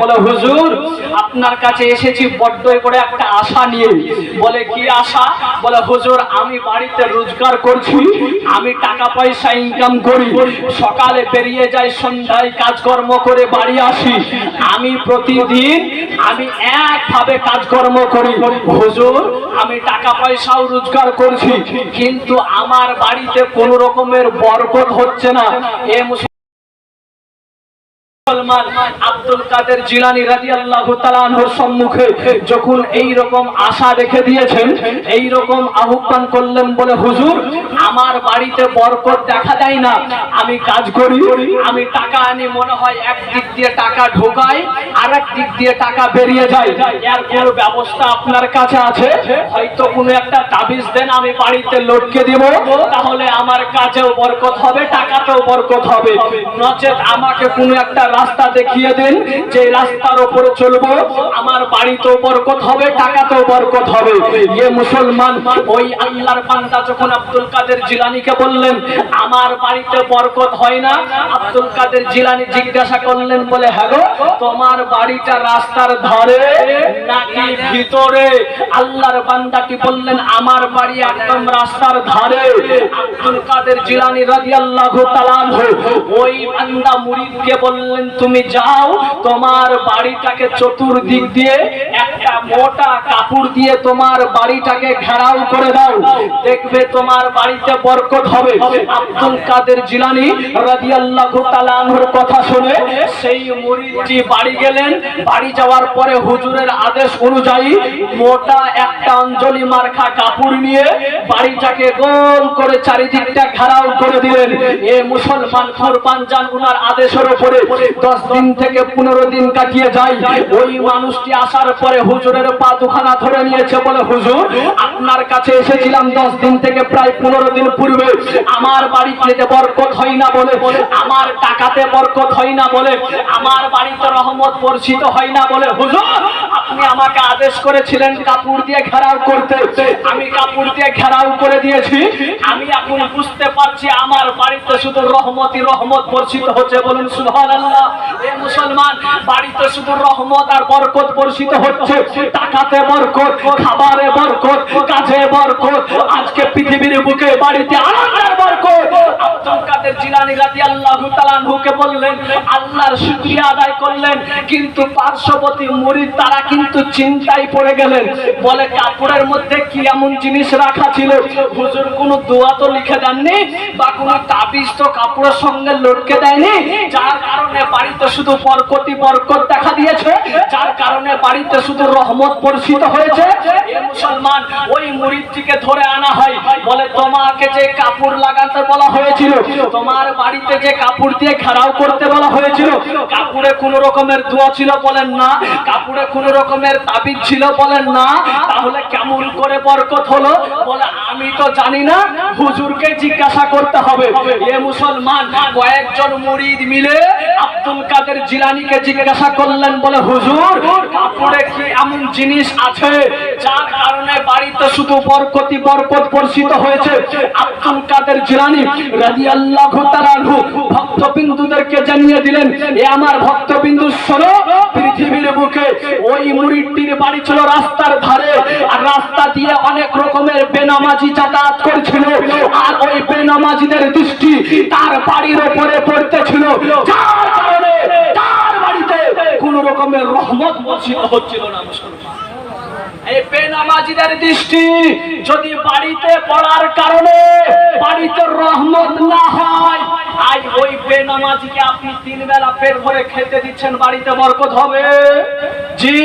বলে, হুজুর, আপনার কাছে এসেছি বড্ড করে একটা আশা নিয়ে। বলে, কি আশা? বলে, হুজুর, আমি বাড়িতে রোজগার করছি, আমি টাকা পয়সা ইনকাম করি। সকালে বেরিয়ে যাই, সন্ধ্যায় কাজকর্ম করে বাড়ি আসি। আমি প্রতিদিন, আমি একভাবে কাজকর্ম করি। হুজুর, আমি টাকা পয়সাও রোজগার করছি, কিন্তু আমার বাড়িতে কোনো রকমের বরকত হচ্ছে না। এ ঢোকাই আর দিয়ে টাকা বেরিয়ে যায়। এর ব্যবস্থা আপনার কাছে আছে। হয়তো কোনো একটা তাবিজ দেন, আমি বাড়িতে লটকে দিব। তাহলে আমার কাজেও বরকত হবে, টাকাতেও বরকত হবে। নচেত আমাকে কোনো একটা রাস্তা দেখিয়ে দেন যে রাস্তার উপরে চলবো, আমার বাড়িতেও বরকত হবে, টাকাতেও বরকত হবে। ইয়ে মুসলমান, ওই আল্লাহর বান্দা যখন আব্দুল কাদের জিলানিকে বললেন, আমার বাড়িতে বরকত হয় না? আব্দুল কাদের জিলানি জিজ্ঞাসা করলেন, বলে, হ্যালো, তোমার বাড়িটা রাস্তার ধারে নাকি ভিতরে? আল্লাহর বান্দাটি বললেন, আমার বাড়ি একদম রাস্তার ধারে। আব্দুল কাদের জিলানি রাদিয়াল্লাহু তাআলা ওই বান্দা মুরিদকে বললেন তুমি যাও, তোমার বাড়িটাকে চতুর্দিক দিয়ে একটা মোটা কাপড় দিয়ে তোমার বাড়িটাকে ঘেরাও করে দাও। দেখবে তোমার বাড়িতে বরকত হবে। আব্দুল কাদের জিলানি রাদিয়াল্লাহু তাআলা আনহুর কথা শুনে সেই মুরিদটি বাড়ি গেলেন। বাড়ি যাওয়ার পরে হুজুরের আদেশ অনুযায়ী মোটা একটা অঞ্জলি মার্কা কাপড় নিয়ে বাড়িটাকে গোল করে চারিদিকটা ঘেরাও করে দিলেন। এ মুসলমান কোরবান যান, উনার আদেশের উপরে দশ দিন থেকে পনেরো দিন কাটিয়ে যায়। ওই মানুষটি আসার পরে হুজুরের পা দুখানা ধরে নিয়েছে বলে, হুজুর, আপনার কাছে এসেছিলাম দশ দিন থেকে প্রায় পনেরো দিন পূর্বে। আমার বাড়িতে বরকত হয় না বলে, আমার টাকাতে বরকত হয় না বলে, আমার বাড়িতে রহমত পরিচিত হয় না বলে, হুজুর আপনি আমাকে আদেশ করেছিলেন কাপড় দিয়ে ঘেরাও করতে। আমি কাপড় দিয়ে ঘেরাও করে দিয়েছি। আমি এখন বুঝতে পারছি আমার বাড়িতে শুধু রহমতই রহমত বর্ষিত হচ্ছে। বলুন, সুবহানাল্লাহ। এ মুসলমান, বাড়িতে শুধু রহমত আর বরকত বর্ষিত হচ্ছে। টাকাতে বরকত, খাবারে বরকত, কাজে বরকত। আজকে পৃথিবীর বুকে বাড়িতে আনন্দের বরকত আব্দুল কাদের জিলানী রাদিয়াল্লাহু তাআলা আনহুকে বললেন, আল্লাহর শুকরিয়া আদায় করলেন, কিন্তু পার্শ্ববর্তী মুরিদ তারা কিন্তু চিন্তায় পড়ে গেলেন। বলে, কাপড়ের মধ্যে কি এমন জিনিস রাখা ছিল? হুজুর কোনো দোয়া তো লিখে দেননি, বা কোনো তাবিজ তো কাপড়ের সঙ্গে লটকে দেয়নি? যার কারণে বাড়িতে শুধু বরকতি বরকত দেখা দিয়েছে, যার কারণে বাড়িতে শুধু রহমত বর্ষিত হয়েছে। মুসলমান, ওই মুরিদটিকে ধরে আনা হয়। বলে, তোমাকে যে কাপড় লাগাতে বলা হয়েছিল, তোমার বাড়িতে যে কাপড় দিয়ে ঘেরাও করতে বলা হয়েছিল, কাপড়ে কোনো রকমের দোয়া ছিল বলেন না, কাপড়ে কোনো রকমের তাবিজ ছিল বলেন না, তাহলে কেমন করে বরকত হলো? বলে, আমি তো জানি না, হুজুরকে জিজ্ঞাসা করতে হবে। এ মুসলমান, কয়েকজন মুরিদ মিলে আব্দুল কাদের জিলানিকে জিজ্ঞাসা করলেন, বলে, হুজুর, কাপড়ে কি এমন জিনিস আছে যার কারণে বাড়িতে শুধু বরকতি, বরকত বর্ষিত হয়েছে? আব্দুল কাদের জিলানি তাআলা আনহু ভক্তবিন্দুদেরকে জানিয়ে দিলেন, এ আমার ভক্তবিন্দু, শোনো, পৃথিবীর বুকে ওই মুরিদটির বাড়ি ছিল রাস্তার ধারে, আর রাস্তা দিয়ে অনেক রকমের বেনামাজি যাতায়াত করছিল, আর ওই বেনামাজিদের দৃষ্টি তার বাড়ির উপরে পড়তেছিল যার কারণে তার বাড়িতে কোন রকমের রহমত বর্ষিত হচ্ছিল না মুসলমান। এই বেনামাজিদের দৃষ্টি যদি বাড়িতে পড়ার কারণে বাড়িতে রহমত না হয়, আজ ওই বেনামাজিকে আপনি তিন বেলা পেট ভরে খেতে দিচ্ছেন, বাড়িতে বরকত হবে। জি